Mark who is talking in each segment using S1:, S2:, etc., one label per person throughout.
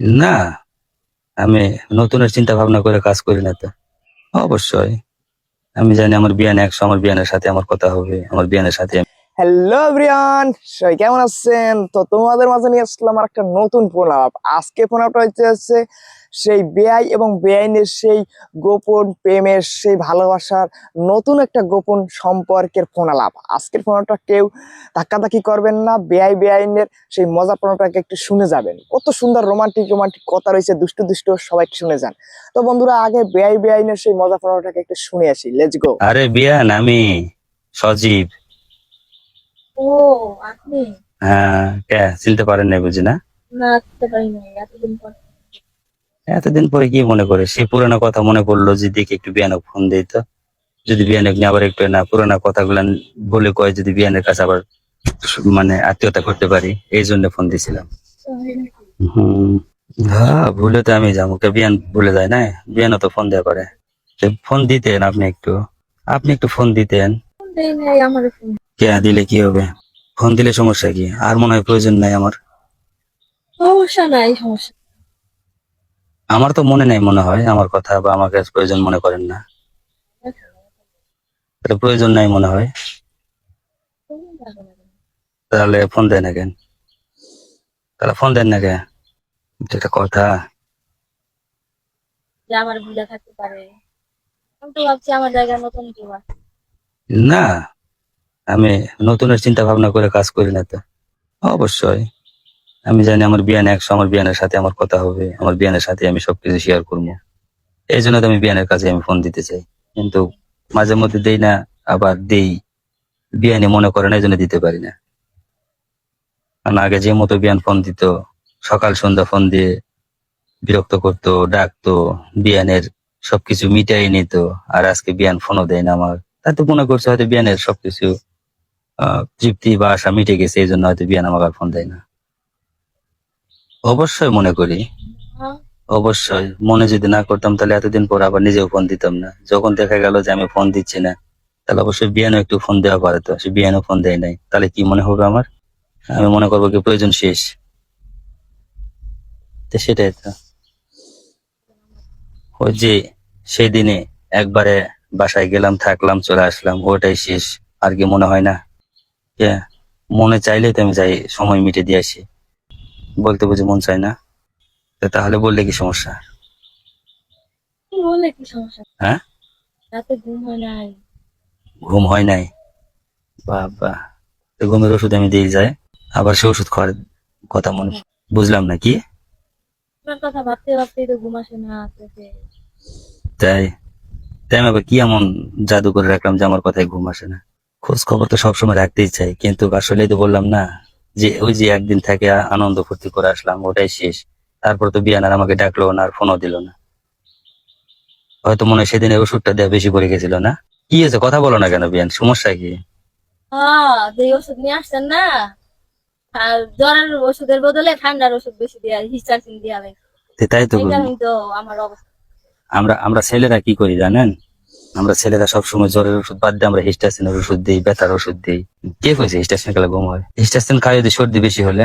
S1: না, আমি নতুনের চিন্তা ভাবনা করে কাজ করি না তো। অবশ্যই। আমি জানি আমার বিয়ান একশো, আমার বিয়ানের সাথে আমার কথা হবে, আমার বিয়ানের সাথে আমি-
S2: হ্যালো ব্রিয়ান সবাই কেমন আছেন? তো তোমাদের মাঝে নিয়ে আসলাম আর একটা নতুন ফোনাপ আজকে ফোনাপটা হচ্ছে হচ্ছে সেই বেআই এবং বেআইনের সেই গোপন প্রেমের সেই ভালোবাসার নতুন একটা গোপন সম্পর্কের ফোনালাপ আজকের ফোনাপটা কেউ ধাক্কাধাক্কি করবেন না, বেআই, বেআইনের সেই মজার ফোনাটাকে একটু শুনে যাবেন। কত সুন্দর রোমান্টিক রোমান্টিক কথা রয়েছে, দুষ্টু দুষ্টু, সবাই শুনে যান। তো বন্ধুরা, আগে বেআই, বেআইনের সেই মজা ফোনাটাকে একটু শুনে আসি। লেটস গো
S1: আরে বিয়ান আমি সজীব।
S3: ও আপনি?
S1: হ্যাঁ কে? চিনতে পারেন না বুঝি না?
S3: না আসতে পারি না এতদিন পর।
S1: এতদিন পরে কি মনে করে? সেই পুরানো কথা মনে পড়ল যে দেখি একটু বিয়ানক ফোন দিই তো। যদি বিয়ানক নিয়ে আবার একটু না পুরানো কথাগুলো বলে কয় যদি বিয়ানের কাছে আবার মানে আত্মীয়তা করতে পারি এই জন্য ফোন দিছিলাম। হম। হ্যাঁ ভুলে তো আমি যাব বিয়ান ভুলে যায় না? বিয়ানও তো ফোন দেওয়া পারে। ফোন দিতেন আপনি একটু। আপনি একটু ফোন দিতেন।
S3: আমার ফোন।
S1: কে দিলে কি হবে? ফোন দিলে সমস্যা কি? আর মনে হয় প্রয়োজন নাই আমার।
S3: সমস্যা নাই সমস্যা
S1: আমার তো মনে নাই মনে হয় আমার কথা বা আমাকে প্রয়োজন মনে করেন না। তাহলে প্রয়োজন নাই মনে হয়। তাহলে ফোন দেন না কেন? তাহলে ফোন দেন না কেন? এটা একটা কথা।
S3: আমার ভুলে থাকতে পারে। আমি তো ভাবছি আমার জায়গায় নতুন কেউ
S1: না। আমি নতুনের চিন্তা ভাবনা করে কাজ করি না তো। অবশ্যই। আমি জানি আমার বিয়ান একশো আমার বিয়ানের সাথে আমার কথা হবে, আমার বিয়ানের সাথে আমি সবকিছু শেয়ার করব। এই জন্য তো আমি বিয়ানের কাছে আমি ফোন দিতে চাই। কিন্তু মাঝে মধ্যে দেই না, আবার দেই। বিয়ানি মনে করে না এই জন্য দিতে পারি না। কারণ আগে যে মতো বিয়ান ফোন দিত, সকাল, সন্ধ্যা ফোন দিয়ে বিরক্ত করতো, ডাকতো, বিয়ানের সবকিছু মিটাই নিত, আর আজকে বিয়ান ফোনও দেয় না আমার। তাতে মনে করছে হয়তো বিয়ানের সবকিছু তৃপ্তি বা আশা মিটে গেছে, এই জন্য হয়তো বিয়ান আমাকে ফোন দেয় না। অবশ্যই মনে করি। অবশ্যই। মনে যদি না করতাম, তাহলে এতদিন পর আবার নিজেও ফোন দিতাম না। যখন দেখা গেল যে আমি ফোন দিচ্ছি না, তাহলে অবশ্যই বিয়ানও একটু ফোন দেওয়া পারতো সে বিয়ানও ফোন দেয় নাই। তাহলে কি মনে হবে আমার? আমি মনে করব কি প্রয়োজন শেষ। তো সেটাই তো। ওই যে সেই দিনে একবারে বাসায় গেলাম, থাকলাম, চলে আসলাম, ওটাই শেষ। আর কি মনে হয় না? মনে চাইলেই তো আমি যাই সময় মিটে দিয়ে আসি। বলতে বুঝে মন চায় না? তাহলে বললে কি সমস্যা?
S3: কি কি সমস্যা?
S1: হ্যাঁ?
S3: রাতে ঘুম হয় নাই।
S1: ঘুম হয় নাই? বাবা ঘুমের ওষুধ আমি দিয়ে যাই। আবার সে ওষুধ খাওয়ার কথা মনে বুঝলাম না কি?
S3: কথা ভাবতে ভাবতেই তো ঘুম আসে না
S1: তাই? তাই আমি আবার কি এমন জাদু করে রাখলাম যে আমার কথায় ঘুম আসে না? খোঁজ খবর তো সবসময় রাখতেই চাই। কিন্তু আসলেই তো বললাম না যে ওই যে একদিন থেকে আনন্দ ফুর্তি করে আসলাম ওটাই শেষ। তারপর তো বিয়ান আর আমাকে ডাকলো না আর ফোনও দিল না। হয়তো মনে হয় সেদিন ওষুধটা দেওয়া বেশি পড়ে গেছিল না? কি হয়েছে? কথা বলো না কেন বিয়ান সমস্যা কি?
S3: হ্যাঁ ওষুধ নিয়ে আসছেন না আর জ্বরের ওষুধের বদলে ঠান্ডার ওষুধ বেশি হিস্টারসিন দেওয়া লাগে।
S1: তাই তো
S3: আমার অবস্থা।
S1: আমরা আমরা ছেলেরা কি করি জানেন? আমরা ছেলেরা সবসময় জ্বরের ওষুধ বাদ দিয়ে আমরা হিস্টাসিনের ওষুধ দিই ব্যথার ওষুধ দিই। কে কইছে হিস্টাসিন খেলে ঘুম হয়? হিস্টাসিন খাই যদি সর্দি বেশি হলে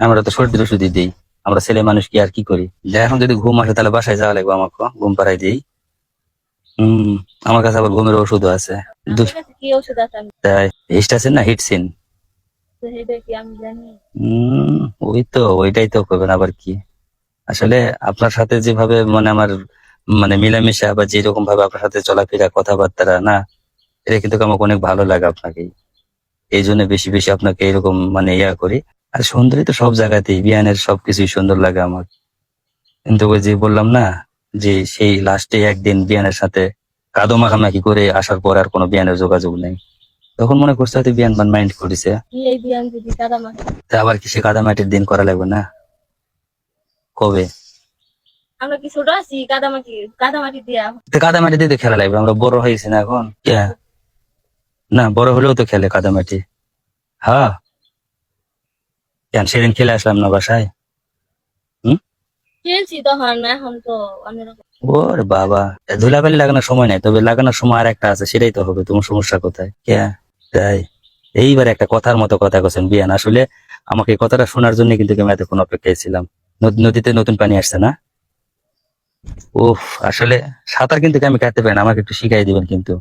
S1: আমরা তো সর্দির ওষুধই দিই। আমরা ছেলে মানুষ কি আর কি করি? এখন যদি ঘুম আসে তাহলে বাসায় যাওয়া লাগবে আমাকে ঘুম পাড়াই দিই। হম আমার কাছে আবার ঘুমের ওষুধও আছে। হিস্টাসিন না হিটসিন? ওই তো ওইটাই তো করবেন আবার কি। আসলে আপনার সাথে যেভাবে মানে আমার মানে মিলামিশা বা যেরকম ভাবে আপনার সাথে চলাফেরা কথাবার্তা না এটা কিন্তু আমাকে অনেক ভালো লাগে আপনাকে এই জন্য বেশি বেশি আপনাকে এরকম মানে ইয়া করি। আর সুন্দরী তো সব জায়গাতেই বিয়ানের সবকিছুই সুন্দর লাগে আমার। কিন্তু ওই যে বললাম না যে সেই লাস্টে একদিন বিয়ানের সাথে কাদো মাখামাখি করে আসার পর আর কোনো বিয়ানের যোগাযোগ নেই। তখন মনে করছে হয়তো বিয়ান মান মাইন্ড করেছে। আবার কি সে কাদামাটির দিন করা লাগবে না? কবে?
S3: আমরা কি ছোট আছি? কাদামাটি কাদামাটি দিয়া
S1: কাদামাটি দিয়ে তো খেলা লাগবে আমরা বড় হয়েছি না এখন? না বড় হলেও তো খেলে কাদামাটি। হ্যাঁ সেদিন খেলে আসলাম না বাসায়?
S3: খেলছি তখন এখন তো অন্যরকম
S1: ওর বাবা ধুলাবালি লাগানোর সময় নেই তবে লাগানোর সময় আর একটা আছে সেটাই তো হবে তোমার সমস্যা কোথায়? কে? তাই। এইবার একটা কথার মতো কথা বলছেন বিয়ান। আসলে আমাকে কথাটা শোনার জন্য কিন্তু আমি এতক্ষণ অপেক্ষায় ছিলাম। নদ- নদীতে নতুন পানি আসছে না? উফ আসলে সাঁতার কিন্তু আমি কাটতে পারি না? আমাকে একটু শিখাই দিবেন কিন্তু।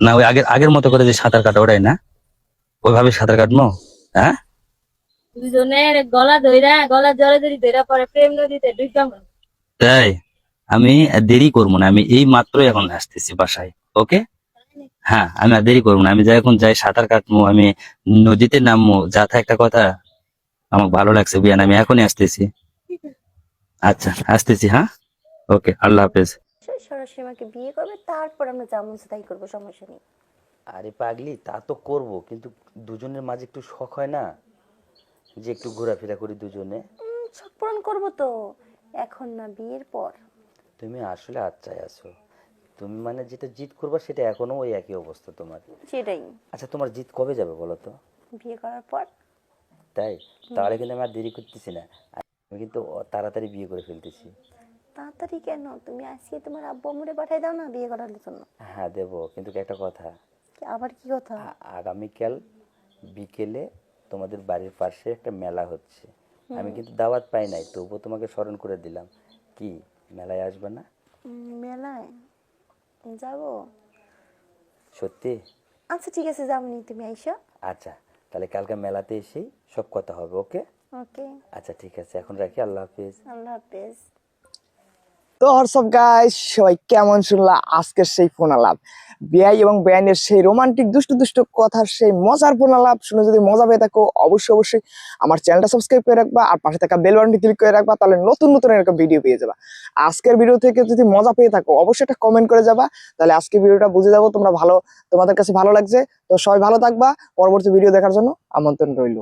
S1: না ওই আগের আগের মতো করে যে সাঁতার কাটা ওটাই না? ওইভাবে সাঁতার কাটবো? হ্যাঁ?
S3: দুজনের গলা ধইরা গলা জড়ে ধরি ধইরা পরে প্রেম নদীতে ডুববাম
S1: তাই? আমি দেরি করব না আমি এই মাত্রই এখন আসতেছি বাসায় ওকে? হ্যাঁ আমি আর দেরি করব না আমি যাই এখন যাই সাঁতার কাটবো আমি নদীতে নামবো যা একটা কথা। আমার ভালো লাগছে বিয়ান আমি এখনই আসতেছি। আচ্ছা আসতেছি হ্যাঁ? ওকে আল্লাহ হাফেজ।
S4: সরাসরি আমাকে বিয়ে করবে তারপর আমরা যেমন তাই করব সমস্যা নেই।
S1: আরে পাগলি তা তো করব কিন্তু দুজনের মাঝে একটু শখ হয় না? যে একটু ঘোরাফেরা করি দুজনে?
S4: শখ পূরণ করব তো। এখন না বিয়ের পর।
S1: তুমি আসলে আচ্ছাই আছো। তুমি মানে যেটা জিত করবা সেটা এখনও ওই একই অবস্থা তোমার।
S4: সেটাই।
S1: আচ্ছা তোমার জিত কবে যাবে বলো তো?
S4: বিয়ে করার পর।
S1: তাই? তাহলে কিন্তু আমি আর দেরি করতেছি না। আমি কিন্তু তাড়াতাড়ি বিয়ে করে ফেলতেছি।
S4: তাড়াতাড়ি কেন? তুমি আজকে তোমার আব্বু আম্মুরে পাঠাই দাও না বিয়ে করার জন্য?
S1: হ্যাঁ দেবো। কিন্তু একটা কথা।
S4: কি আবার কি কথা?
S1: আগামীকাল বিকেলে তোমাদের বাড়ির পাশে একটা মেলা হচ্ছে। আমি কিন্তু দাওয়াত পাই নাই তবুও তোমাকে স্মরণ করে দিলাম। কি মেলায় আসবে না?
S4: মেলায়? যাব।
S1: সত্যি?
S4: আচ্ছা ঠিক আছে যাবনি তুমি আইসা।
S1: আচ্ছা তাহলে কালকে মেলাতে এসেই সব কথা হবে ওকে?
S4: ওকে।
S1: আচ্ছা ঠিক আছে এখন রাখি আল্লাহ হাফিজ।
S4: আল্লাহ হাফেজ।
S2: তো হোয়াটসঅ্যাপ গাইস সবাই কেমন শুনলা? আজকের সেই ফোন আলাপ। বিআই এবং বেআইনের সেই রোমান্টিক দুষ্টু দুষ্টু কথার সেই মজার ফোন আলাপ। শুনে যদি মজা পেয়ে থাকো অবশ্যই অবশ্যই আমার চ্যানেলটা সাবস্ক্রাইব করে রাখবা আর পাশে থাকা বেল বাটনটি ক্লিক করে রাখবা তাহলে নতুন নতুন এরকম ভিডিও পেয়ে যাবা। আজকের ভিডিও থেকে যদি মজা পেয়ে থাকো অবশ্যই একটা কমেন্ট করে যাবা। তাহলে আজকের ভিডিওটা বুঝে যাব তোমরা ভালো তোমাদের কাছে ভালো লাগছে। তো সবাই ভালো থাকবা। পরবর্তী ভিডিও দেখার জন্য আমন্ত্রণ রইল।